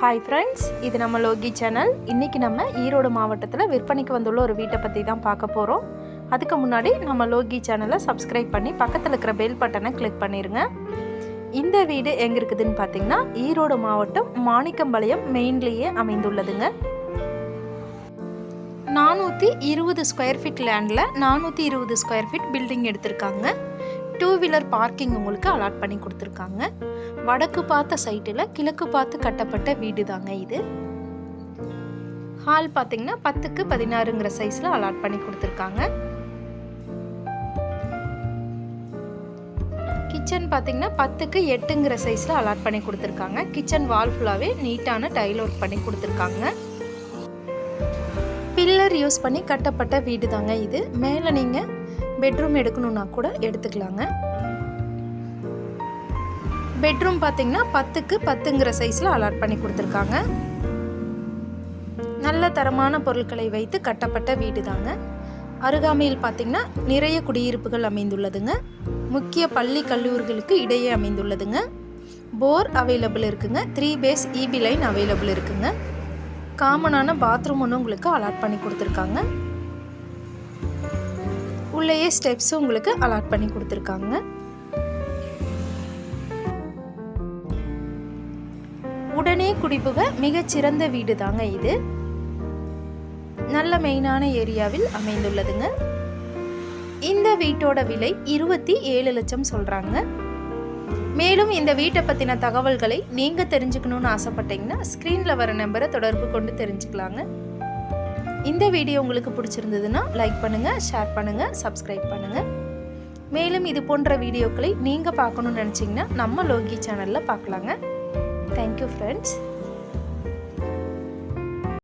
Hi friends இது நம்ம Loki channel. இன்றைக்கி நம்ம ஈரோடு மாவட்டத்தில் விற்பனைக்கு வந்துள்ள ஒரு வீட்டை பற்றி தான் பார்க்க போகிறோம் அதுக்கு முன்னாடி நம்ம லோகி சேனலை சப்ஸ்கிரைப் பண்ணி பக்கத்தில் இருக்கிற பெல் பட்டனை கிளிக் பண்ணிடுங்க இந்த வீடு எங்கே இருக்குதுன்னு பார்த்தீங்கன்னா ஈரோடு மாவட்டம் மாணிக்கம்பாளையம் மெயின்லேயே அமைந்துள்ளதுங்க. நானூற்றி இருபது ஸ்கொயர் ஃபீட் லேண்டில் நானூற்றி இருபது ஸ்கொயர் ஃபீட் பில்டிங் எடுத்திருக்காங்க. டூ வீலர் பார்க்கிங் உங்களுக்கு அலாட் பண்ணி கொடுத்துருக்காங்க. வடக்கு பார்த்த சைட்டில் கிழக்கு பார்த்து கட்டப்பட்ட வீடு தாங்க இது. ஹால் பார்த்தீங்கன்னா பத்துக்கு பதினாறுங்கிற சைஸில் அலாட் பண்ணி கொடுத்துருக்காங்க. கிச்சன் பார்த்தீங்கன்னா பத்துக்கு எட்டுங்கிற சைஸில் அலாட் பண்ணி கொடுத்துருக்காங்க. கிச்சன் வால் ஃபுல்லாகவே நீட்டான டைல் ஒர்க் பண்ணி கொடுத்துருக்காங்க. பில்லர் யூஸ் பண்ணி கட்டப்பட்ட வீடு தாங்க இது. மேலே நீங்கள் பெட்ரூம் எடுக்கணுன்னா கூட எடுத்துக்கலாங்க. பெட்ரூம் பார்த்தீங்கன்னா பத்துக்கு பத்துங்கிற சைஸில் அலாட் பண்ணி கொடுத்துருக்காங்க. நல்ல தரமான பொருட்களை வைத்து கட்டப்பட்ட வீடு தாங்க. அருகாமையில் பார்த்தீங்கன்னா நிறைய குடியிருப்புகள் அமைந்துள்ளதுங்க. முக்கிய பள்ளி கல்லூரிகளுக்கு இடையே அமைந்துள்ளதுங்க. போர் அவைலபிள் இருக்குங்க. Three phase EB line available இருக்குங்க. காமனான பாத்ரூம் ஒன்று உங்களுக்கு அலாட் பண்ணி கொடுத்துருக்காங்க. உள்ளேயே ஸ்டெப்ஸும் உங்களுக்கு அலாட் பண்ணி கொடுத்துருக்காங்க. உடனே குடிபுக மிகச்சிறந்த வீடு தாங்க இது. நல்ல மெயினான ஏரியாவில் அமைந்துள்ளதுங்க. இந்த வீட்டோட விலை இருபத்தி ஏழு லட்சம் சொல்கிறாங்க மேலும் இந்த வீட்டை பற்றின தகவல்களை நீங்கள் தெரிஞ்சுக்கணுன்னு ஆசைப்பட்டீங்கன்னா ஸ்க்ரீனில் வர நம்பரை தொடர்பு கொண்டு தெரிஞ்சுக்கலாங்க. இந்த வீடியோ உங்களுக்கு பிடிச்சிருந்ததுன்னா லைக் பண்ணுங்கள் ஷேர் பண்ணுங்கள் சப்ஸ்கிரைப் பண்ணுங்கள் மேலும் இது போன்ற வீடியோக்களை நீங்கள் பார்க்கணுன்னு நினச்சிங்கன்னா நம்ம லோகி சேனலில் பார்க்கலாங்க. Thank you friends